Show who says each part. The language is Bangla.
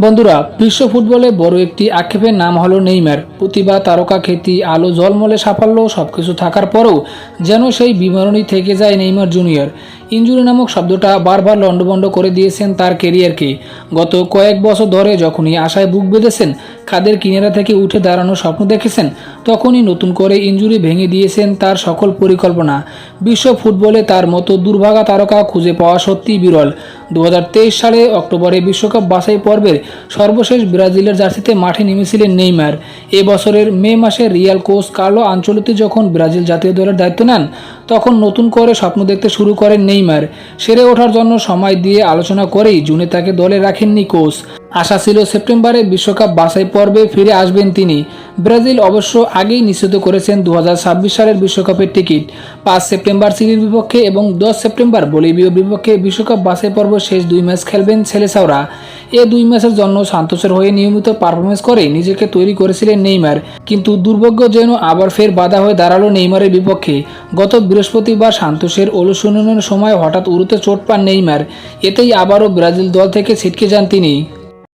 Speaker 1: বন্ধুরা, বিশ্ব ফুটবলে বড় একটি আক্ষেপের নাম হলো নেইমার। প্রতিভা, তারকা, খ্যাতি, আলো, জলমলে, সাফল্য, সবকিছু থাকার পরেও যেন সেই বিবরণী থেকে যায় নেইমার জুনিয়র। ইঞ্জুরি নামক শব্দটা বারবার লণ্ডভণ্ড করে দিয়েছেন তার কেরিয়ারকে গত কয়েক বছর ধরে যখনই আশায় বুক বেঁধেছেন, খাদের কিনারা থেকে উঠে দাঁড়ানোর স্বপ্ন দেখেছেন, তখনই নতুন করে ইঞ্জুরি ভেঙে দিয়েছেন তার সকল পরিকল্পনা। বিশ্ব ফুটবলে তার মতো দুর্ভাগা তারকা খুঁজে পাওয়া সত্যিই বিরল। দু হাজার তেইশ সালে অক্টোবরে বিশ্বকাপ বাছাই পর্বের সর্বশেষ ব্রাজিলের জার্সিতে মাঠে নেমেছিলেন নেইমার। এ বছরের মে মাসে রিয়াল কোচ কার্লো আঞ্চলতি যখন ব্রাজিল জাতীয় দলের দায়িত্ব নেন, তখন নতুন করে স্বপ্ন দেখতে শুরু করেন নেইমার। সেরে ওঠার জন্য সময় দিয়ে আলোচনা করেই জুনে তাকে দলে রাখেননি কোচ। আশা ছিল সেপ্টেম্বরে বিশ্বকাপ বাছাই পর্বে ফিরে আসবেন তিনি। ব্রাজিল অবশ্য আগেই নিশ্চিত করেছেন দু হাজার ছাব্বিশ সালের বিশ্বকাপের টিকিট। পাঁচ সেপ্টেম্বর চিলির বিপক্ষে এবং দশ সেপ্টেম্বর বলিভিয়ার বিপক্ষে বিশ্বকাপ বাছাই পর্ব শেষ দুই ম্যাচ খেলবেন ছেলেসাওরা। এ দুই ম্যাচের জন্য সান্তোসের হয়ে নিয়মিত পারফরমেন্স করে নিজেকে তৈরি করেছিলেন নেইমার। কিন্তু দুর্ভাগ্য যেন আবার ফের বাধা হয়ে দাঁড়াল নেইমারের বিপক্ষে। গত বৃহস্পতিবার সান্তোসের অনুশীলনের সময় হঠাৎ উরুতে চোট পান নেইমার। এতেই আবারও ব্রাজিল দল থেকে ছিটকে যান তিনি।